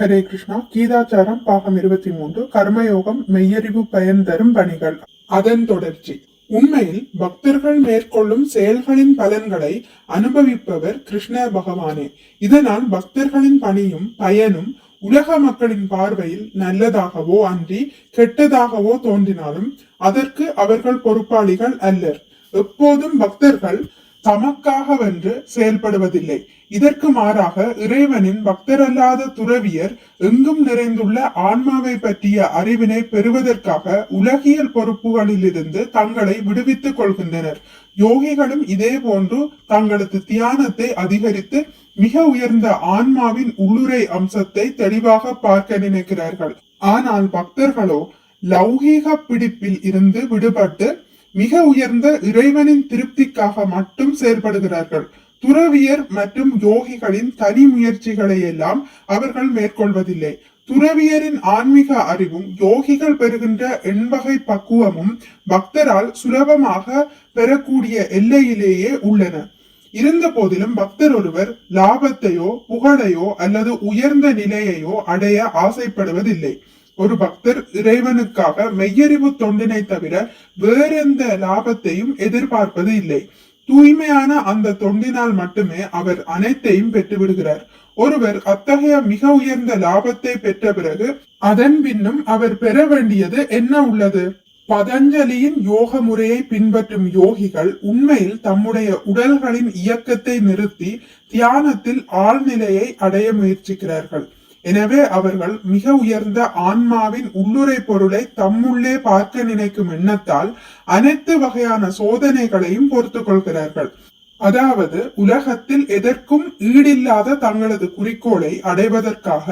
ஹரே கிருஷ்ணா. கீதாச்சாரம் பாகம் இருபத்தி மூன்று கர்மயோகம் மெய்யறிவு பயன் தரும் பணிகள். அதன் தொடர்ச்சி. உண்மையில் பக்தர்கள் மேற்கொள்ளும் செயல்களின் பலன்களை அனுபவிப்பவர் கிருஷ்ண பகவானே. இதனால் பக்தர்களின் பணியும் பயனும் உலக மக்களின் பார்வையில் நல்லதாகவோ அன்றி கெட்டதாகவோ தோன்றினாலும் அதற்கு அவர்கள் பொறுப்பாளிகள் அல்லர். எப்போதும் பக்தர்கள் தமக்காக வென்று செயல்படுவதில்லை. இதற்கு மாறாக இறைவனின் பக்தரல்லாத துறவியர் எங்கும் நிறைந்துள்ள ஆன்மாவை பற்றிய அறிவினை பெறுவதற்காக உலகியல் பொறுப்புகளிலிருந்து தங்களை விடுவித்துக் கொள்கின்றனர். யோகிகளும் இதே போன்று தங்களது தியானத்தை அதிகரித்து மிக உயர்ந்த ஆன்மாவின் உள்ளுரை அம்சத்தை தெளிவாக பார்க்க நினைக்கிறார்கள். ஆனால் பக்தர்களோ லௌகீக பிடிப்பில் இருந்து விடுபட்டு மிக உயர்ந்த இறைவனின் திருப்திக்காக மட்டும் செயல்படுகிறார்கள் துறவியர் மற்றும் யோகிகளின் தனி முயற்சிகளை எல்லாம் அவர்கள் மேற்கொள்வதில்லை. துறவியரின் ஆன்மீக அறிவும் யோகிகள் பெறுகின்ற எண்வகை பக்குவமும் பக்தரால் சுலபமாக பெறக்கூடிய எல்லையிலேயே உள்ளன. இருந்த போதிலும் பக்தர் ஒருவர் லாபத்தையோ புகழையோ அல்லது உயர்ந்த நிலையையோ அடைய ஆசைப்படுவதில்லை. ஒரு பக்தர் இறைவனுக்காக மெய்யறிவு தொண்டினை தவிர வேறெந்த லாபத்தையும் எதிர்பார்ப்பது இல்லை. தூய்மையான அந்த தொண்டினால் மட்டுமே அவர் அனைத்தையும் பெற்றுவிடுகிறார். ஒருவர் அத்தகைய மிக உயர்ந்த லாபத்தை பெற்ற பிறகு அதன் பின்னும் அவர் பெற வேண்டியது என்ன உள்ளது? பதஞ்சலியின் யோக முறையை பின்பற்றும் யோகிகள் உண்மையில் தம்முடைய உடல்களின் இயக்கத்தை நிறுத்தி தியானத்தில் ஆழ்நிலையை அடைய முயற்சிக்கிறார்கள். எனவே அவர்கள் மிக உயர்ந்த ஆன்மாவின் உள்ளுரை பொருளை தம்முள்ளே பார்க்க நினைக்கும் எண்ணத்தால் அனைத்து வகையான சோதனைகளையும் பொறுத்துக் கொள்கிறார்கள். அதாவது உலகத்தில் எதற்கும் ஈடில்லாத தங்களது குறிக்கோளை அடைவதற்காக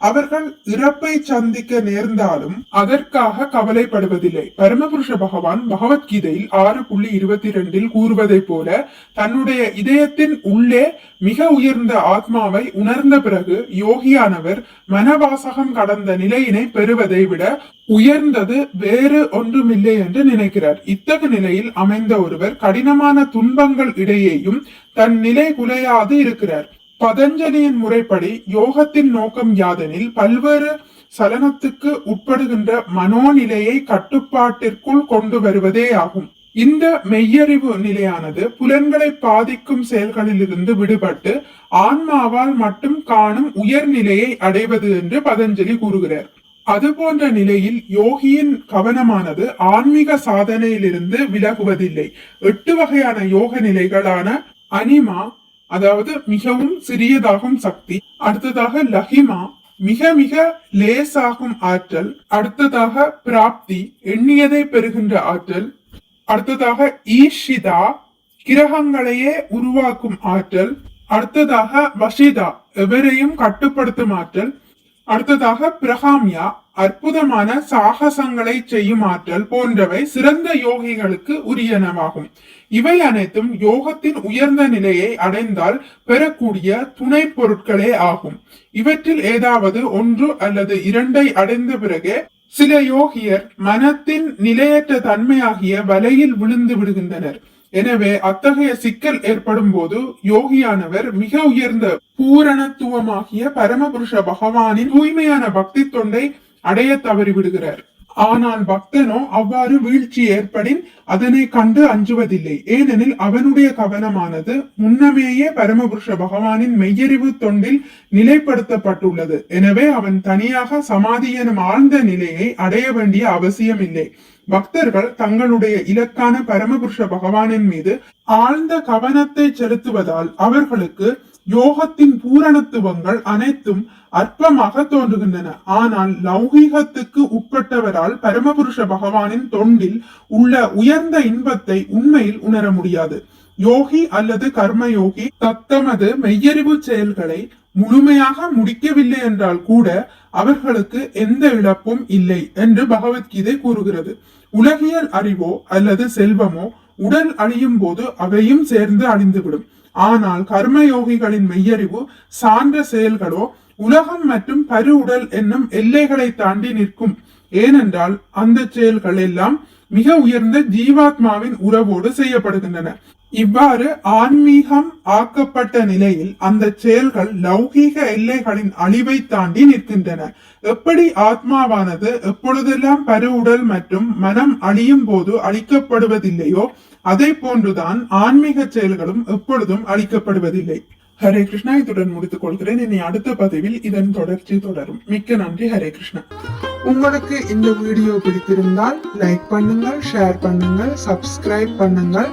அவர்கள் இறப்பை சந்திக்க நேர்ந்தாலும் அதற்காக கவலைப்படுவதில்லை. பரமபுருஷ பகவான் பகவத்கீதையில் ஆறு புள்ளி இருபத்தி இரண்டில் கூறுவதை போல தன்னுடைய இதயத்தின் உள்ளே மிக உயர்ந்த ஆத்மாவை உணர்ந்த பிறகு யோகியானவர் மனவாசகம் கடந்த நிலையினை பெறுவதை விட உயர்ந்தது வேறு ஒன்றுமில்லை என்று நினைக்கிறார். இத்தகு நிலையில் அமைந்த ஒருவர் கடினமான துன்பங்கள் இடையேயும் தன் நிலை குலையாது இருக்கிறார். பதஞ்சலியின் முறைப்படி யோகத்தின் நோக்கம் யாதெனில் பல்வேறு சலனத்துக்கு உட்படுகின்ற மனோநிலையை கட்டுப்பாட்டிற்குள் கொண்டு வருவதே ஆகும். இந்த மெய்யறிவு நிலையானது புலன்களை பாதிக்கும் செயல்களிலிருந்து விடுபட்டு ஆன்மாவால் மட்டும் காணும் உயர்நிலையை அடைவது என்று பதஞ்சலி கூறுகிறார். அது போன்ற நிலையில் யோகியின் கவனமானது ஆன்மீக சாதனையிலிருந்து விலகுவதில்லை. எட்டு வகையான யோக நிலைகளான அனிமா அதாவது மிகவும் சிறியதாகும் சக்தி அடுத்ததாக லஹிமா மிக மிக லேசாகும் ஆற்றல் அடுத்ததாக பிராப்தி எண்ணியதை பெறுகின்ற ஆற்றல் அடுத்ததாக ஈஷிதா கிரகங்களையே உருவாக்கும் ஆற்றல் அடுத்ததாக வஷிதா எவரையும் கட்டுப்படுத்தும் ஆற்றல் அடுத்ததாக பிரகாமியா அற்புதமான சாகசங்களை செய்யும் ஆற்றல் போன்றவை சிறந்த யோகிகளுக்கு உரியனவாகும். இவை அனைத்தும் யோகத்தின் உயர்ந்த நிலையை அடைந்தால் பெறக்கூடிய துணை பொருட்களே ஆகும். இவற்றில் ஏதாவது ஒன்று அல்லது இரண்டை அடைந்த பிறகு சில யோகியர் மனத்தின் நிலையற்ற தன்மையாகிய வலையில் விழுந்து விடுகின்றனர். எனவே அத்தகைய சிக்கல் ஏற்படும் போது யோகியானவர் மிக உயர்ந்த பூரணத்துவமாகிய பரமபுருஷ பகவானின் தூய்மையான பக்தி தொண்டை அடைய தவறிவிடுகிறார். ஆனால் பக்தனோ அவ்வாறு வீழ்ச்சி ஏற்படின் அதனை கண்டு அஞ்சுவதில்லை. ஏனெனில் அவனுடைய கவனமானது முன்னமேயே பரமபுருஷ பகவானின் மெய்யறிவு தொண்டில் நிலைப்படுத்தப்பட்டுள்ளது. எனவே அவன் தனியாக சமாதி எனும் ஆழ்ந்த நிலையை அடைய வேண்டிய அவசியம் இல்லை பக்தர்கள் தங்களுடைய இலக்கான பரமபுருஷ பகவானின் மீது ஆழ்ந்த கவனத்தை செலுத்துவதால் அவர்களுக்கு யோகத்தின் பூரணத்துவங்கள் அனைத்தும் அற்பமாக தோன்றுகின்றன. ஆனால் லௌகீகத்துக்கு உட்பட்டவரால் பரமபுருஷ பகவானின் தொண்டில் உள்ள உயர்ந்த இன்பத்தை உண்மையில் உணர முடியாது. யோகி அல்லது கர்மயோகி தத்தமது மெய்யறிவு செயல்களை முழுமையாக முடிக்கவில்லை என்றால் கூட அவர்களுக்கு எந்த இழப்பும் இல்லை என்று பகவத்கீதை கூறுகிறது. உலகியல் அறிவோ அல்லது செல்வமோ உடல் அழியும் போது அவையும் சேர்ந்து அழிந்துவிடும். ஆனால் கர்மயோகிகளின் மெய்யறிவு சான்ற செயல்களோ உலகம் மற்றும் பரு உடல் என்னும் எல்லைகளை தாண்டி நிற்கும். ஏனென்றால் அந்த செயல்கள் எல்லாம் மிக உயர்ந்த ஜீவாத்மாவின் உறவோடு செய்யப்படுகின்றன. இவ்வாறு ஆன்மீகம் ஆக்கப்பட்ட நிலையில் அந்த செயல்கள் லௌகீக எல்லைகளின் அழிவை தாண்டி நிற்கின்றன. எப்படி ஆத்மாவானது எப்பொழுதெல்லாம் பருவுடல் மற்றும் மனம் அழியும் போது அழிக்கப்படுவதில்லையோ அதை போன்றுதான் ஆன்மீக செயல்களும் எப்பொழுதும் அழிக்கப்படுவதில்லை. ஹரே கிருஷ்ணா இத்துடன் முடித்துக் கொள்கிறேன். இனி அடுத்த பதிவில் இதன் தொடர்ச்சி தொடரும். மிக்க நன்றி ஹரே கிருஷ்ணா. உங்களுக்கு இந்த வீடியோ பிடித்திருந்தால் லைக் பண்ணுங்கள் ஷேர் பண்ணுங்கள் சப்ஸ்கிரைப் பண்ணுங்கள்.